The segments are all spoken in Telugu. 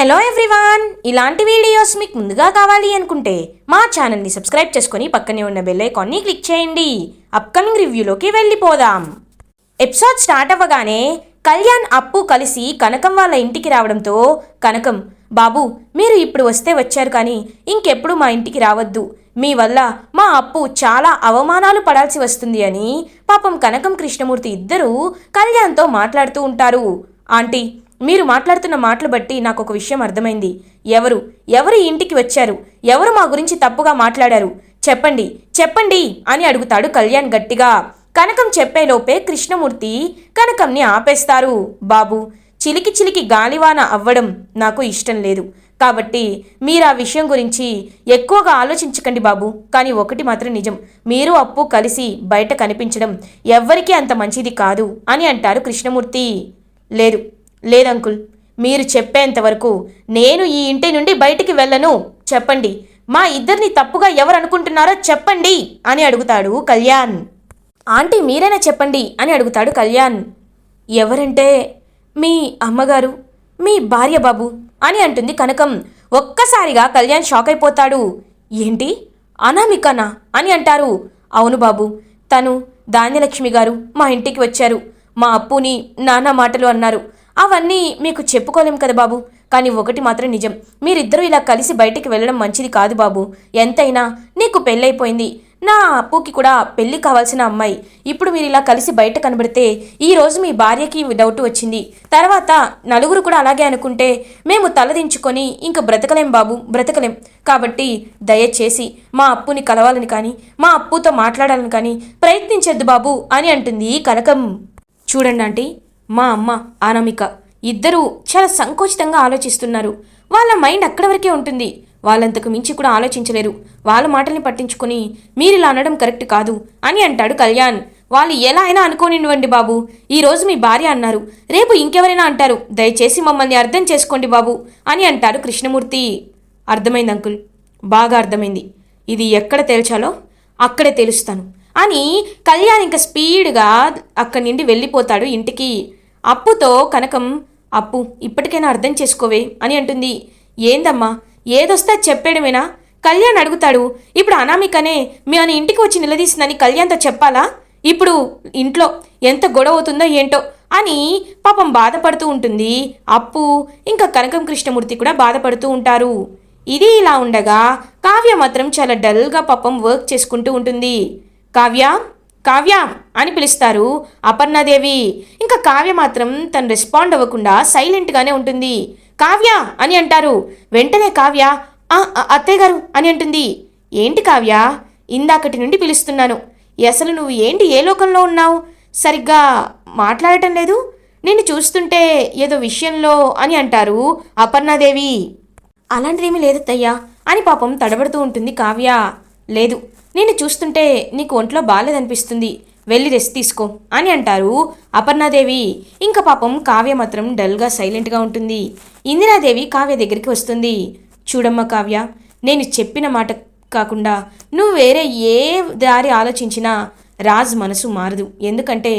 Hello everyone. ఇలాంటి వీడియోస్ మీకు ముందుగా కావాలి అనుకుంటే మా ఛానల్ని సబ్స్క్రైబ్ చేసుకుని పక్కనే ఉన్న బెల్ ఐకాన్ని క్లిక్ చేయండి. అప్కమింగ్ రివ్యూలోకి వెళ్ళిపోదాం. ఎపిసోడ్ స్టార్ట్ అవ్వగానే కళ్యాణ్ అప్పు కలిసి కనకం వాళ్ళ ఇంటికి రావడంతో కనకం బాబు మీరు ఇప్పుడు వస్తే వచ్చారు కానీ ఇంకెప్పుడు మా ఇంటికి రావద్దు. మీ వల్ల మా అప్పు చాలా అవమానాలు పడాల్సి వస్తుంది అని పాపం కనకం కృష్ణమూర్తి ఇద్దరూ కళ్యాణ్తో మాట్లాడుతూ ఉంటారు. ఆంటీ మీరు మాట్లాడుతున్న మాటలు బట్టి నాకు ఒక విషయం అర్థమైంది. ఎవరు? ఎవరు ఈ ఇంటికి వచ్చారు? ఎవరు మా గురించి తప్పుగా మాట్లాడారు? చెప్పండి చెప్పండి అని అడుగుతాడు కళ్యాణ్ గట్టిగా. కనకం చెప్పేలోపే కృష్ణమూర్తి కనకంని ఆపేస్తారు. బాబు చిలికి చిలికి గాలివాన అవ్వడం నాకు ఇష్టం లేదు. కాబట్టి మీరు ఆ విషయం గురించి ఎక్కువగా ఆలోచించకండి బాబు. కానీ ఒకటి మాత్రం నిజం. మీరు అప్పు కలిసి బయట కనిపించడం ఎవ్వరికీ అంత మంచిది కాదు అని అంటారు కృష్ణమూర్తి. లేదు. లేదంకుల్ మీరు చెప్పేంత వరకు నేను ఈ ఇంటి నుండి బయటికి వెళ్ళను. చెప్పండి. మా ఇద్దరిని తప్పుగా ఎవరు అనుకుంటున్నారో చెప్పండి అని అడుగుతాడు కళ్యాణ్. ఆంటీ మీరైనా చెప్పండి అని అడుగుతాడు కళ్యాణ్. ఎవరంటే? మీ అమ్మగారు మీ భార్య బాబు అని అంటుంది కనకం. ఒక్కసారిగా కళ్యాణ్ షాక్ అయిపోతాడు. ఏంటి? అనామికనా అని అంటారు. అవును బాబు తను ధాన్యలక్ష్మి గారు మా ఇంటికి వచ్చారు. మా అప్పుని నానా మాటలు అన్నారు. అవన్నీ మీకు చెప్పుకోలేం కదా బాబు. కానీ ఒకటి మాత్రం నిజం. మీరిద్దరూ ఇలా కలిసి బయటికి వెళ్ళడం మంచిది కాదు బాబు. ఎంతైనా నీకు పెళ్ళైపోయింది. నా అప్పుకి కూడా పెళ్ళి కావాల్సిన అమ్మాయి. ఇప్పుడు మీరు ఇలా కలిసి బయట కనబడితే ఈ రోజు మీ భార్యకి డౌట్ వచ్చింది. తర్వాత నలుగురు కూడా అలాగే అనుకుంటే మేము తలదించుకొని ఇంక బ్రతకలేం బాబు బ్రతకలేం. కాబట్టి దయచేసి మా అప్పుని కలవాలని కానీ మా అప్పుతో మాట్లాడాలని కానీ ప్రయత్నించద్దు బాబు అని అంటుంది కనకం. చూడండి ఆంటీ. మా అమ్మ అనామిక ఇద్దరూ చాలా సంకోచితంగా ఆలోచిస్తున్నారు. వాళ్ళ మైండ్ అక్కడి వరకే ఉంటుంది. వాళ్ళంతకు మించి కూడా ఆలోచించలేరు. వాళ్ళ మాటల్ని పట్టించుకుని మీరు ఇలా అనడం కరెక్ట్ కాదు అని అంటాడు కళ్యాణ్. వాళ్ళు ఎలా అయినా అనుకోనివ్వండి బాబు. ఈ రోజు మీ భార్య అన్నారు. రేపు ఇంకెవరైనా అంటారు. దయచేసి మమ్మల్ని అర్థం చేసుకోండి బాబు అని అంటారు కృష్ణమూర్తి. అర్థమైంది అంకుల్. బాగా అర్థమైంది. ఇది ఎక్కడ తేల్చాలో అక్కడే తెలుస్తాను. అని కళ్యాణ్ ఇంకా స్పీడ్గా అక్కడి నుండి వెళ్ళిపోతాడు ఇంటికి. అప్పుతో కనకం అప్పు ఇప్పటికైనా అర్థం చేసుకోవే అని అంటుంది. ఏందమ్మా ఏదొస్తే చెప్పేయడమేనా? కళ్యాణ్ అడుగుతాడు ఇప్పుడు అనామికనే మీ అని ఇంటికి వచ్చి నిలదీసిందని కళ్యాణ్తో చెప్పాలా? ఇప్పుడు ఇంట్లో ఎంత గొడవ అవుతుందో ఏంటో? అని పాపం బాధపడుతూ ఉంటుంది. అప్పు ఇంకా కనకం కృష్ణమూర్తి కూడా బాధపడుతూ ఉంటారు. ఇది ఇలా ఉండగా కావ్య మాత్రం చాలా డల్గా పాపం వర్క్ చేసుకుంటూ ఉంటుంది. కావ్య? కావ్య అని పిలుస్తారు. అపర్ణాదేవి. ఇంకా కావ్య మాత్రం తను రెస్పాండ్ అవ్వకుండా సైలెంట్గానే ఉంటుంది. కావ్య అని అంటారు. వెంటనే కావ్య అత్తయ్యగారు అత్తయ్య గారు అని అంటుంది. ఏంటి కావ్య? ఇందాకటి నుండి పిలుస్తున్నాను. అసలు నువ్వు ఏంటి? ఏ లోకంలో ఉన్నావు? సరిగ్గా మాట్లాడటం లేదు? నిన్ను చూస్తుంటే ఏదో విషయంలో అని అంటారు అపర్ణాదేవి. అలాంటిదేమీ లేదత్తయ్యా అని పాపం తడబడుతూ ఉంటుంది కావ్య. లేదు నిన్ను చూస్తుంటే నీకు ఒంట్లో బాలేదనిపిస్తుంది. వెళ్ళి రెస్ట్ తీసుకో అని అంటారు అపర్ణాదేవి. ఇంకా పాపం కావ్య మాత్రం డల్గా సైలెంట్గా ఉంటుంది. ఇందిరాదేవి కావ్య దగ్గరికి వస్తుంది. చూడమ్మ కావ్య నేను చెప్పిన మాట కాకుండా నువ్వు వేరే ఏ దారి ఆలోచించినా రాజ్ మనసు మారదు. ఎందుకంటే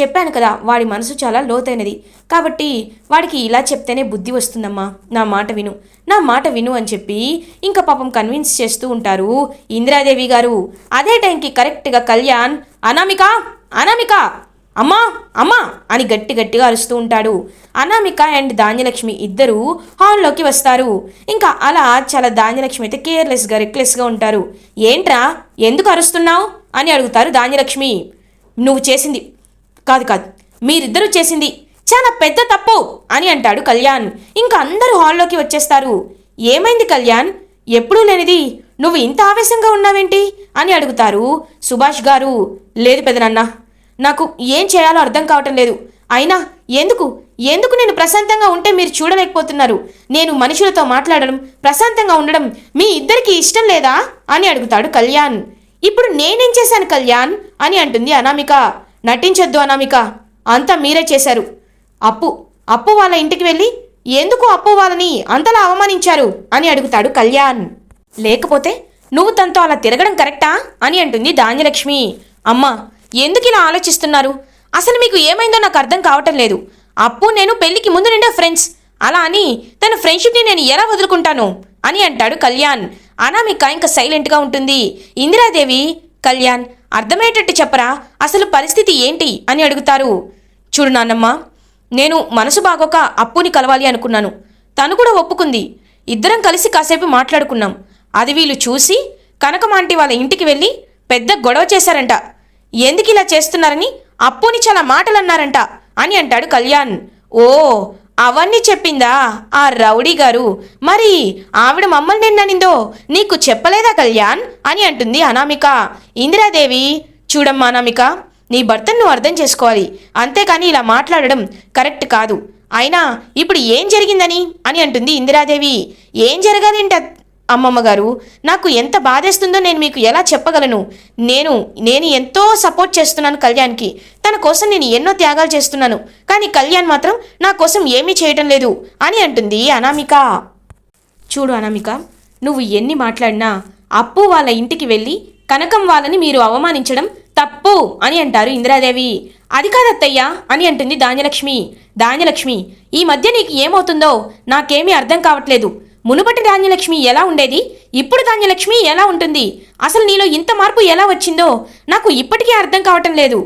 చెప్పాను కదా వాడి మనసు చాలా లోతైనది. కాబట్టి వాడికి ఇలా చెప్తేనే బుద్ధి వస్తుందమ్మా. నా మాట విను. నా మాట విను అని చెప్పి ఇంకా పాపం కన్విన్స్ చేస్తూ ఉంటారు ఇందిరాదేవి గారు. అదే టైంకి కరెక్ట్గా కళ్యాణ్ అనామిక! అనామిక! అమ్మా! అమ్మా! అని గట్టి గట్టిగా అరుస్తూ ఉంటాడు. అనామిక అండ్ ధాన్యలక్ష్మి ఇద్దరు హాల్లోకి వస్తారు. ఇంకా అలా చాలా ధాన్యలక్ష్మి అయితే కేర్లెస్గా రెక్లెస్గా ఉంటారు. ఏంట్రా? ఎందుకు అరుస్తున్నావు? అని అడుగుతారు ధాన్యలక్ష్మి. నువ్వు చేసింది కాదు కాదు మీరిద్దరూ చేసింది చాలా పెద్ద తప్పు అని అంటాడు కళ్యాణ్. ఇంకా అందరూ హాల్లోకి వచ్చేస్తారు. ఏమైంది కళ్యాణ్? ఎప్పుడూ లేనిది? నువ్వు ఇంత ఆవేశంగా ఉన్నావేంటి? అని అడుగుతారు సుభాష్ గారు. లేదు పెదనాన్న నాకు ఏం చేయాలో అర్థం కావటం లేదు. అయినా ఎందుకు? ఎందుకు నేను ప్రశాంతంగా ఉంటే మీరు చూడలేకపోతున్నారు? నేను మనుషులతో మాట్లాడడం ప్రశాంతంగా ఉండడం మీ ఇద్దరికి ఇష్టం లేదా? అని అడుగుతాడు కళ్యాణ్. ఇప్పుడు నేనేం చేశాను కళ్యాణ్? అని అంటుంది అనామిక. నటించొద్దు అనామిక. అంతా మీరే చేశారు. అప్పు అప్పు వాళ్ళ ఇంటికి వెళ్ళి ఎందుకు అప్పు వాళ్ళని అంతలా అవమానించారు అని అడుగుతాడు కళ్యాణ్. లేకపోతే నువ్వు తనతో అలా తిరగడం కరెక్టా అని అంటుంది ధాన్యలక్ష్మి. అమ్మా ఎందుకు ఇలా ఆలోచిస్తున్నారు? అసలు మీకు ఏమైందో నాకు అర్థం కావటం లేదు. అప్పు నేను పెళ్ళికి ముందు నిండా ఫ్రెండ్స్. అలా అని తన ఫ్రెండ్షిప్ని నేను ఎలా వదులుకుంటాను అని అంటాడు కళ్యాణ్. అనామిక ఇంకా సైలెంట్గా ఉంటుంది. ఇందిరాదేవి కళ్యాణ్ అర్థమయ్యేటట్టు చెప్పరా? అసలు పరిస్థితి ఏంటి? అని అడుగుతారు. చూడు నాన్నమ్మ నేను మనసు బాగోక అప్పుని కలవాలి అనుకున్నాను. తను కూడా ఒప్పుకుంది. ఇద్దరం కలిసి కాసేపు మాట్లాడుకున్నాం. అది వీళ్ళు చూసి కనకమాంటి వాళ్ళ ఇంటికి వెళ్ళి పెద్ద గొడవ చేశారంట. ఎందుకు ఇలా చేస్తున్నారని? అప్పుని చాలా మాటలు అన్నారంట అని అంటాడు కళ్యాణ్. ఓ అవన్నీ చెప్పిందా ఆ రౌడీ గారు? మరి ఆవిడ మమ్మల్ని నిన్ననిందో నీకు చెప్పలేదా కళ్యాణ్? అని అంటుంది అనామిక. ఇందిరాదేవి చూడమ్మా అనామిక నీ భర్తను నువ్వు అర్థం చేసుకోవాలి. అంతేకాని ఇలా మాట్లాడడం కరెక్ట్ కాదు. అయినా ఇప్పుడు ఏం జరిగిందని? అని అంటుంది ఇందిరాదేవి. ఏం జరగాలంటే అమ్మమ్మ గారు నాకు ఎంత బాధేస్తుందో నేను మీకు ఎలా చెప్పగలను? నేను నేను ఎంతో సపోర్ట్ చేస్తున్నాను కళ్యాణ్కి. తన కోసం నేను ఎన్నో త్యాగాలు చేస్తున్నాను. కానీ కళ్యాణ్ మాత్రం నా కోసం ఏమీ చేయటం లేదు అని అంటుంది అనామిక. చూడు అనామిక నువ్వు ఎన్ని మాట్లాడినా అప్పు వాళ్ళ ఇంటికి వెళ్ళి కనకం వాళ్ళని మీరు అవమానించడం తప్పు అని అంటారు ఇందిరాదేవి. అది కాదత్తయ్యా అని అంటుంది ధాన్యలక్ష్మి. ధాన్యలక్ష్మి ఈ మధ్య నీకు ఏమవుతుందో నాకేమీ అర్థం కావట్లేదు. మునుపటి ధాన్యలక్ష్మి ఎలా ఉండేది? ఇప్పుడు ధాన్యలక్ష్మి ఎలా ఉంటుంది? అసలు నీలో ఇంత మార్పు ఎలా వచ్చిందో నాకు ఇప్పటికీ అర్థం కావటం లేదు.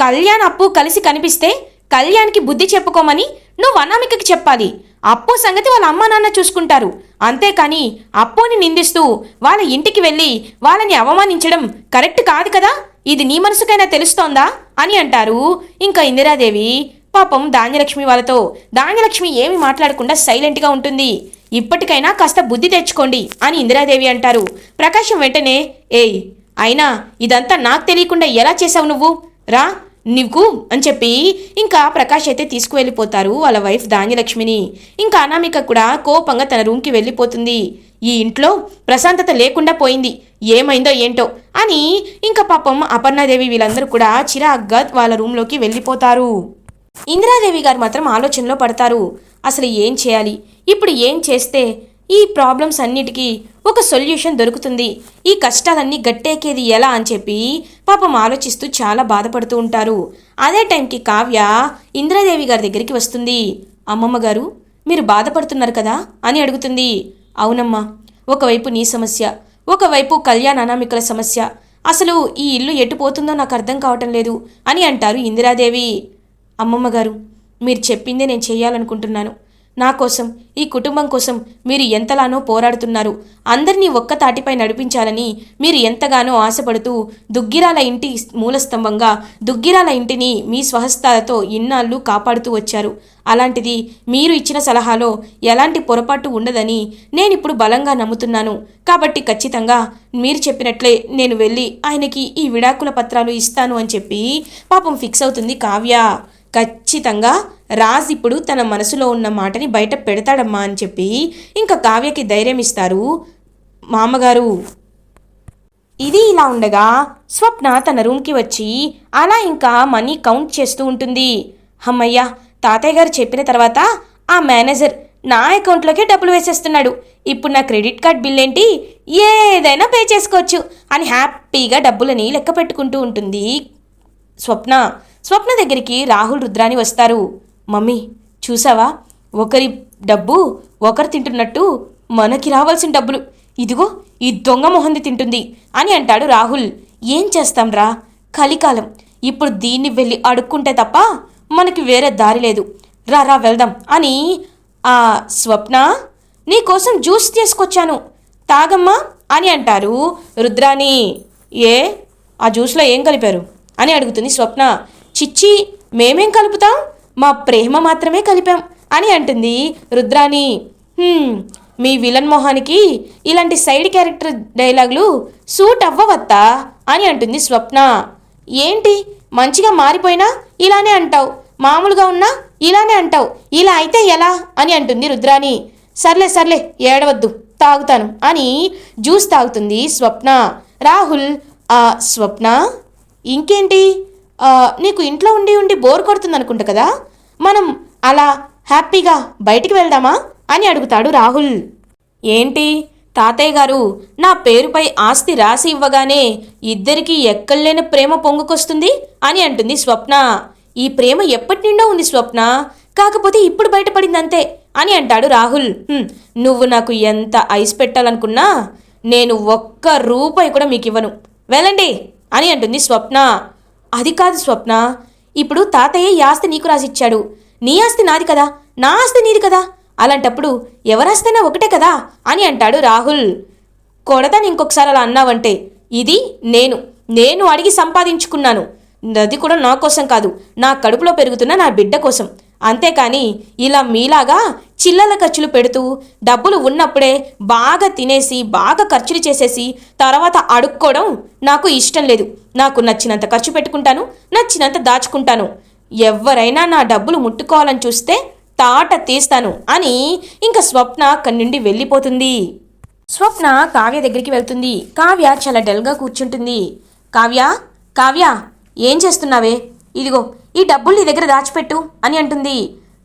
కళ్యాణ్ అప్పు కలిసి కనిపిస్తే కళ్యాణ్కి బుద్ధి చెప్పుకోమని నువ్వు అనామికకి చెప్పాలి. అప్పు సంగతి వాళ్ళ అమ్మా నాన్న చూసుకుంటారు. అంతేకాని అప్పుని నిందిస్తూ వాళ్ళ ఇంటికి వెళ్ళి వాళ్ళని అవమానించడం కరెక్ట్ కాదు కదా? ఇది నీ మనసుకైనా తెలుస్తోందా? అని అంటారు. ఇంకా ఇందిరాదేవి. పాపం ధాన్యలక్ష్మి వాళ్ళతో ధాన్యలక్ష్మి ఏమి మాట్లాడకుండా సైలెంట్గా ఉంటుంది. ఇప్పటికైనా కాస్త బుద్ధి తెచ్చుకోండి అని ఇందిరాదేవి అంటారు. ప్రకాశం వెంటనే ఏయ్ అయినా ఇదంతా నాకు తెలియకుండా ఎలా చేసావు నువ్వు? రా నీకు అని చెప్పి ఇంకా ప్రకాష్ అయితే తీసుకువెళ్ళిపోతారు వాళ్ళ వైఫ్ ధాన్యలక్ష్మిని. ఇంకా అనామిక కూడా కోపంగా తన రూమ్కి వెళ్ళిపోతుంది. ఈ ఇంట్లో ప్రశాంతత లేకుండా పోయింది. ఏమైందో ఏంటో అని ఇంకా పాపం అపర్ణాదేవి వీళ్ళందరూ కూడా చిరాగ్గా వాళ్ళ రూమ్లోకి వెళ్ళిపోతారు. ఇందిరాదేవి గారు మాత్రం ఆలోచనలో పడతారు. అసలు ఏం చేయాలి? ఇప్పుడు ఏం చేస్తే ఈ ప్రాబ్లమ్స్ అన్నిటికీ ఒక సొల్యూషన్ దొరుకుతుంది? ఈ కష్టాలన్నీ గట్టేకేది ఎలా అని చెప్పి పాపం ఆలోచిస్తూ చాలా బాధపడుతూ ఉంటారు. అదే టైంకి కావ్య ఇందిరాదేవి గారి దగ్గరికి వస్తుంది. అమ్మమ్మ గారు మీరు బాధపడుతున్నారు కదా అని అడుగుతుంది. అవునమ్మా ఒకవైపు నీ సమస్య ఒకవైపు కళ్యాణ్ అనామికల సమస్య. అసలు ఈ ఇల్లు ఎటు పోతుందో నాకు అర్థం కావటం లేదు అని అంటారు ఇందిరాదేవి. అమ్మమ్మ గారు మీరు చెప్పిందే నేను చేయాలనుకుంటున్నాను. నా కోసం ఈ కుటుంబం కోసం మీరు ఎంతలానో పోరాడుతున్నారు. అందరినీ ఒక్క తాటిపై నడిపించాలని మీరు ఎంతగానో ఆశపడుతూ దుగ్గిరాల ఇంటి మూలస్తంభంగా దుగ్గిరాల ఇంటిని మీ స్వహస్తాలతో ఇన్నాళ్ళు కాపాడుతూ వచ్చారు. అలాంటిది మీరు ఇచ్చిన సలహాలో ఎలాంటి పొరపాటు ఉండదని నేనిప్పుడు బలంగా నమ్ముతున్నాను. కాబట్టి ఖచ్చితంగా మీరు చెప్పినట్లే నేను వెళ్ళి ఆయనకి ఈ విడాకుల పత్రాలు ఇస్తాను అని చెప్పి పాపం ఫిక్స్ అవుతుంది కావ్య. ఖచ్చితంగా రాజ్ ఇప్పుడు తన మనసులో ఉన్న మాటని బయట పెడతాడమ్మా అని చెప్పి ఇంకా కావ్యకి ధైర్యం ఇస్తారు మామగారు. ఇది ఇలా ఉండగా స్వప్న తన రూమ్కి వచ్చి అలా ఇంకా మనీ కౌంట్ చేస్తూ ఉంటుంది. అమ్మయ్య తాతయ్య గారు చెప్పిన తర్వాత ఆ మేనేజర్ నా అకౌంట్లోకే డబ్బులు వేసేస్తున్నాడు. ఇప్పుడు నా క్రెడిట్ కార్డ్ బిల్ ఏంటి ఏదైనా పే చేసుకోవచ్చు అని హ్యాపీగా డబ్బులని లెక్క పెట్టుకుంటూ ఉంటుంది స్వప్న. స్వప్న దగ్గరికి రాహుల్ రుద్రాని వస్తారు. మమ్మీ చూసావా? ఒకరి డబ్బు ఒకరు తింటున్నట్టు మనకి రావాల్సిన డబ్బులు. ఇదిగో ఈ దొంగ మొహంది తింటుంది అని అంటాడు రాహుల్. ఏం చేస్తాం రా? కలికాలం. ఇప్పుడు దీన్ని వెళ్ళి అడుక్కుంటే తప్ప మనకి వేరే దారి లేదు. రా రా వెళ్దాం అని ఆ స్వప్న నీకోసం జ్యూస్ తీసుకొచ్చాను. తాగమ్మా అని అంటారు రుద్రాని ఏ? ఆ జ్యూస్లో ఏం కలిపారు? అని అడుగుతుంది స్వప్న. చిచ్చి మేమేం కలుపుతాం? మా ప్రేమ మాత్రమే కలిపాం అని అంటుంది రుద్రాణి. మీ విలన్ మొహానికి ఇలాంటి సైడ్ క్యారెక్టర్ డైలాగులు సూట్ అవ్వవత్తా? అని అంటుంది స్వప్న. ఏంటి? మంచిగా మారిపోయినా ఇలానే అంటావు. మామూలుగా ఉన్నా ఇలానే అంటావు. ఇలా అయితే ఎలా? అని అంటుంది రుద్రాణి. సర్లే సర్లే ఏడవద్దు తాగుతాను అని జ్యూస్ తాగుతుంది స్వప్న. రాహుల్ ఆ స్వప్న ఇంకేంటి? నీకు ఇంట్లో ఉండి ఉండి బోర్ కొడుతుంది అనుకుంటా కదా? మనం అలా హ్యాపీగా బయటికి వెళ్దామా? అని అడుగుతాడు రాహుల్. ఏంటి? తాతయ్య గారు నా పేరుపై ఆస్తి రాసి ఇవ్వగానే ఇద్దరికీ ఎక్కడలేని ప్రేమ పొంగుకొస్తుంది అని అంటుంది స్వప్న. ఈ ప్రేమ ఎప్పటి నిండో ఉంది స్వప్న. కాకపోతే ఇప్పుడు బయటపడింది అంతే అని అంటాడు రాహుల్. నువ్వు నాకు ఎంత ఐస్ పెట్టాలనుకున్నా నేను ఒక్క రూపాయి కూడా మీకు ఇవ్వను వెళ్ళండి అని అంటుంది స్వప్న. అది కాదు స్వప్న. ఇప్పుడు తాతయ్య ఈ ఆస్తి నీకు రాసిచ్చాడు. నీ ఆస్తి నాది కదా. నా ఆస్తి నీది కదా. అలాంటప్పుడు ఎవరాస్తైనా ఒకటే కదా అని అంటాడు రాహుల్. కొడతాను ఇంకొకసారి అలా అన్నావంటే ఇది నేను. నేను అడిగి సంపాదించుకున్నాను. అది కూడా నా కోసం కాదు. నా కడుపులో పెరుగుతున్న నా బిడ్డ కోసం. అంతేకాని ఇలా మీలాగా చిల్లల ఖర్చులు పెడుతూ డబ్బులు ఉన్నప్పుడే బాగా తినేసి బాగా ఖర్చులు చేసేసి తర్వాత అడుక్కోవడం నాకు ఇష్టం లేదు. నాకు నచ్చినంత ఖర్చు పెట్టుకుంటాను నచ్చినంత దాచుకుంటాను. ఎవరైనా నా డబ్బులు ముట్టుకోవాలని చూస్తే తాట తీస్తాను అని ఇంకా స్వప్న అక్కడి నుండి వెళ్ళిపోతుంది. స్వప్న కావ్య దగ్గరికి వెళ్తుంది. కావ్య చాలా డల్గా కూర్చుంటుంది. కావ్య కావ్య ఏం చేస్తున్నావే? ఇదిగో ఈ డబ్బులు నీ దగ్గర దాచిపెట్టు అని అంటుంది.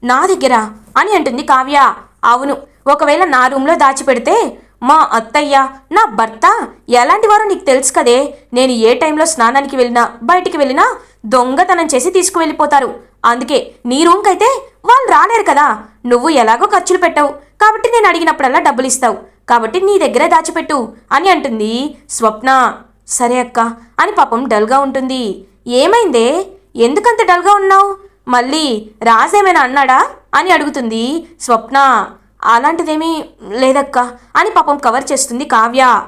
నా దగ్గర? అని అంటుంది కావ్య. అవును ఒకవేళ నా రూమ్లో దాచిపెడితే మా అత్తయ్య నా భర్త ఎలాంటి వారో నీకు తెలుసు కదే. నేను ఏ టైంలో స్నానానికి వెళ్ళినా బయటికి వెళ్ళినా దొంగతనం చేసి తీసుకువెళ్ళిపోతారు. అందుకే నీ రూమ్కి అయితే వాళ్ళు రాలేరు కదా. నువ్వు ఎలాగో ఖర్చులు పెట్టావు. కాబట్టి నేను అడిగినప్పుడల్లా డబ్బులు ఇస్తావు. కాబట్టి నీ దగ్గరే దాచిపెట్టు అని అంటుంది స్వప్న. సరే అక్క అని పాపం డల్గా ఉంటుంది. ఏమైందే? ఎందుకంత డల్గా ఉన్నావు? మళ్ళీ రాజేమైనా అన్నాడా? అని అడుగుతుంది స్వప్న. అలాంటిదేమీ లేదక్క. అని పాపం కవర్ చేస్తుంది కావ్య.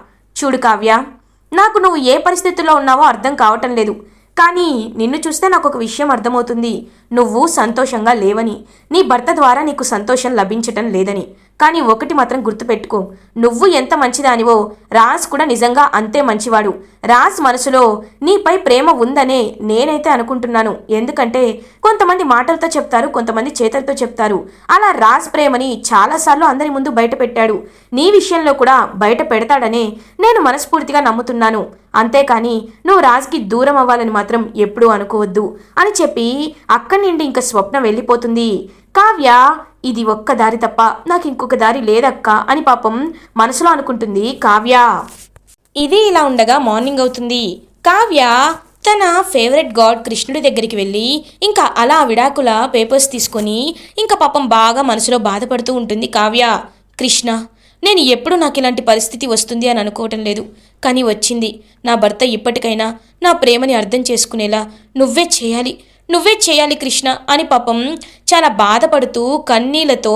చూడు కావ్య నాకు నువ్వు ఏ పరిస్థితుల్లో ఉన్నావో అర్థం కావటం లేదు. కానీ నిన్ను చూస్తే నాకు ఒక విషయం అర్థమవుతుంది. నువ్వు సంతోషంగా లేవని. నీ భర్త ద్వారా నీకు సంతోషం లభించటం లేదని. కానీ ఒకటి మాత్రం గుర్తుపెట్టుకో. నువ్వు ఎంత మంచిదానివో రాజ్ కూడా నిజంగా అంతే మంచివాడు. రాజ్ మనసులో నీపై ప్రేమ ఉందనే నేనైతే అనుకుంటున్నాను. ఎందుకంటే కొంతమంది మాటలతో చెప్తారు కొంతమంది చేతలతో చెప్తారు. అలా రాజ్ ప్రేమని చాలాసార్లు అందరి ముందు బయట పెట్టాడు. నీ విషయంలో కూడా బయట పెడతాడనే నేను మనస్ఫూర్తిగా నమ్ముతున్నాను. అంతేకాని నువ్వు రాజ్కి దూరం అవ్వాలని మాత్రం ఎప్పుడూ అనుకోవద్దు అని చెప్పి అక్కడి నుండి ఇంకా స్వప్న వెళ్ళిపోతుంది. కావ్య ఇది ఒక్క దారి తప్ప నాకు ఇంకొక దారి లేదక్క అని పాపం మనసులో అనుకుంటుంది కావ్య. ఇది ఇలా ఉండగా మార్నింగ్ అవుతుంది. కావ్య తన ఫేవరెట్ గాడ్ కృష్ణుడి దగ్గరికి వెళ్ళి ఇంకా అలా విడాకుల పేపర్స్ తీసుకొని ఇంకా పాపం బాగా మనసులో బాధపడుతూ ఉంటుంది కావ్య. కృష్ణ నేను ఎప్పుడు నాకు ఇలాంటి పరిస్థితి వస్తుంది అని అనుకోవటం లేదు. కానీ వచ్చింది. నా భర్త ఇప్పటికైనా నా ప్రేమని అర్థం చేసుకునేలా నువ్వే చేయాలి. నువ్వే చేయాలి కృష్ణ అని పాపం చాలా బాధపడుతూ కన్నీళ్ళతో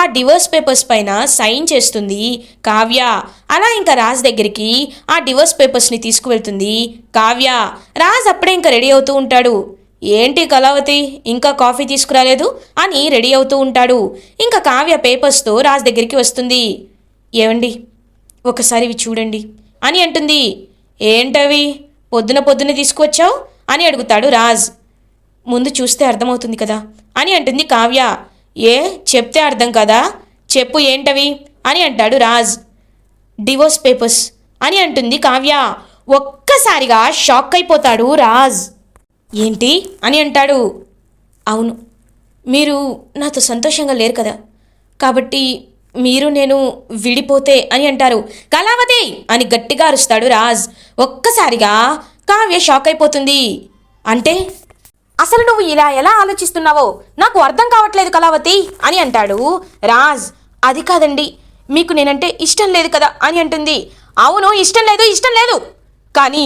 ఆ డివోర్స్ పేపర్స్ పైన సైన్ చేస్తుంది కావ్య. అలా ఇంకా రాజ్ దగ్గరికి ఆ డివోర్స్ పేపర్స్ని తీసుకువెళ్తుంది. కావ్య రాజ్ అప్పుడే ఇంకా రెడీ అవుతూ ఉంటాడు. ఏంటి కళావతి ఇంకా కాఫీ తీసుకురాలేదు అని రెడీ అవుతూ ఉంటాడు. ఇంకా కావ్య పేపర్స్తో రాజ్ దగ్గరికి వస్తుంది. ఏమండి ఒకసారి ఇవి చూడండి అని అంటుంది. ఏంటవి? పొద్దున పొద్దున తీసుకువచ్చావు అని అడుగుతాడు రాజ్. ముందు చూస్తే అర్థమవుతుంది కదా? అని అంటుంది కావ్య. ఏ? చెప్తే అర్థం కదా? చెప్పు ఏంటవి? అని అంటాడు రాజ్. డివోర్స్ పేపర్స్ అని అంటుంది కావ్య. ఒక్కసారిగా షాక్ అయిపోతాడు రాజ్. ఏంటి? అని అంటాడు. అవును. మీరు నాతో సంతోషంగా లేరు కదా? కాబట్టి మీరు నేను విడిపోతే అని అంటారు. కళావతి! అని గట్టిగా అరుస్తాడు రాజ్. ఒక్కసారిగా కావ్య షాక్ అయిపోతుంది. అంటే? అసలు నువ్వు ఇలా ఎలా ఆలోచిస్తున్నావో? నాకు అర్థం కావట్లేదు కళావతి అని అంటాడు. రాజ్ అది కాదండి. మీకు నేనంటే ఇష్టం లేదు కదా అని అంటుంది. అవును ఇష్టం లేదు ఇష్టం లేదు. కానీ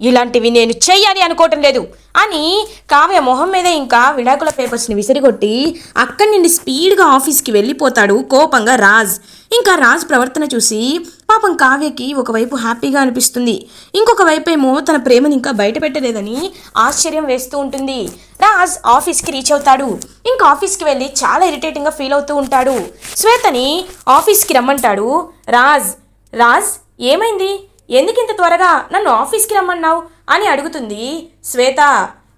ఇలాంటివి నేను చెయ్యాలి అనుకోవటం లేదు. అని కావ్య మొహం మీద ఇంకా విడాకుల పేపర్స్ని విసిరిగొట్టి అక్కడి నుండి స్పీడ్గా ఆఫీస్కి వెళ్ళిపోతాడు కోపంగా రాజ్. ఇంకా రాజ్ ప్రవర్తన చూసి పాపం కావ్యకి ఒకవైపు హ్యాపీగా అనిపిస్తుంది. ఇంకొక వైపు ఏమో తన ప్రేమని ఇంకా బయట పెట్టలేదని ఆశ్చర్యం వేస్తూ ఉంటుంది. రాజ్ ఆఫీస్కి రీచ్ అవుతాడు. ఇంకా ఆఫీస్కి వెళ్ళి చాలా ఇరిటేటింగ్గా ఫీల్ అవుతూ ఉంటాడు. శ్వేతని ఆఫీస్కి రమ్మంటాడు. రాజ్ రాజ్ ఏమైంది? ఎందుకింత త్వరగా నన్ను ఆఫీస్కి రమ్మన్నావు అని అడుగుతుంది శ్వేత.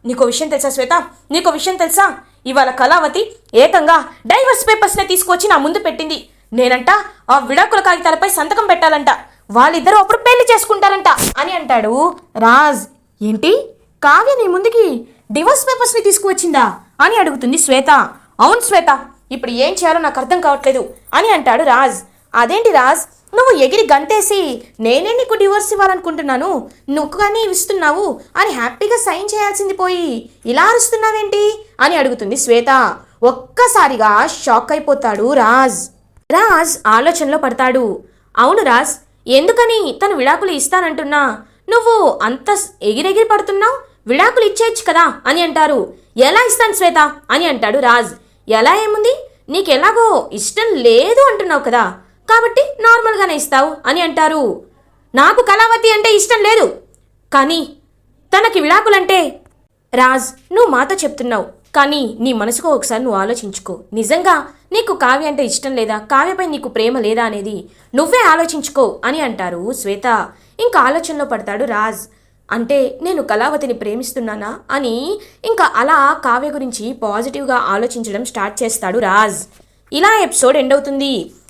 నీకో విషయం తెలుసా శ్వేత? నీకో విషయం తెలుసా? ఇవాళ కళావతి ఏకంగా డైవర్స్ పేపర్స్నే తీసుకొచ్చి నా ముందు పెట్టింది. నేనంట ఆ విడాకుల కాగితాలపై సంతకం పెట్టాలంట. వాళ్ళిద్దరూ అప్పుడు పెళ్ళి చేసుకుంటారంట అని అంటాడు రాజ్. ఏంటి? కావ్య నీ ముందుకి డివోర్స్ పేపర్స్ని తీసుకువచ్చిందా అని అడుగుతుంది శ్వేత. అవును శ్వేత ఇప్పుడు ఏం చేయాలో నాకు అర్థం కావట్లేదు అని అంటాడు రాజ్. అదేంటి రాజ్? నువ్వు ఎగిరి గంతేసి నేనే నీకు డివోర్స్ ఇవ్వాలనుకుంటున్నాను. నువ్వు కానీ ఇస్తున్నావు అని హ్యాపీగా సైన్ చేయాల్సింది పోయి ఇలా అరుస్తున్నావేంటి అని అడుగుతుంది శ్వేత. ఒక్కసారిగా షాక్ అయిపోతాడు రాజ్. రాజ్ ఆలోచనలో పడతాడు. అవును రాజ్ ఎందుకని తను విడాకులు ఇస్తానంటున్నా? నువ్వు అంత ఎగిరెగిరి పడుతున్నావు? విడాకులు ఇచ్చేయచ్చు కదా అని అంటారు. ఎలా ఇస్తాను శ్వేత అని అంటాడు రాజ్. ఎలా ఏముంది? నీకెలాగో ఇష్టం లేదు అంటున్నావు కదా. కాబట్టి నార్మల్గానే ఇస్తావు అని అంటారు. నాకు కళావతి అంటే ఇష్టం లేదు. కానీ తనకి విడాకులంటే రాజ్ నువ్వు మాతో చెప్తున్నావు. కానీ నీ మనసుకు ఒకసారి నువ్వు ఆలోచించుకో. నిజంగా నీకు కావ్య అంటే ఇష్టం లేదా? కావ్యపై నీకు ప్రేమ లేదా అనేది నువ్వే ఆలోచించుకో అని అంటారు శ్వేత. ఇంకా ఆలోచనలో పడతాడు రాజ్. అంటే నేను కళావతిని ప్రేమిస్తున్నానా అని ఇంకా అలా కావ్య గురించి పాజిటివ్గా ఆలోచించడం స్టార్ట్ చేస్తాడు రాజ్. ఇలా ఎపిసోడ్ ఎండ్ అవుతుంది.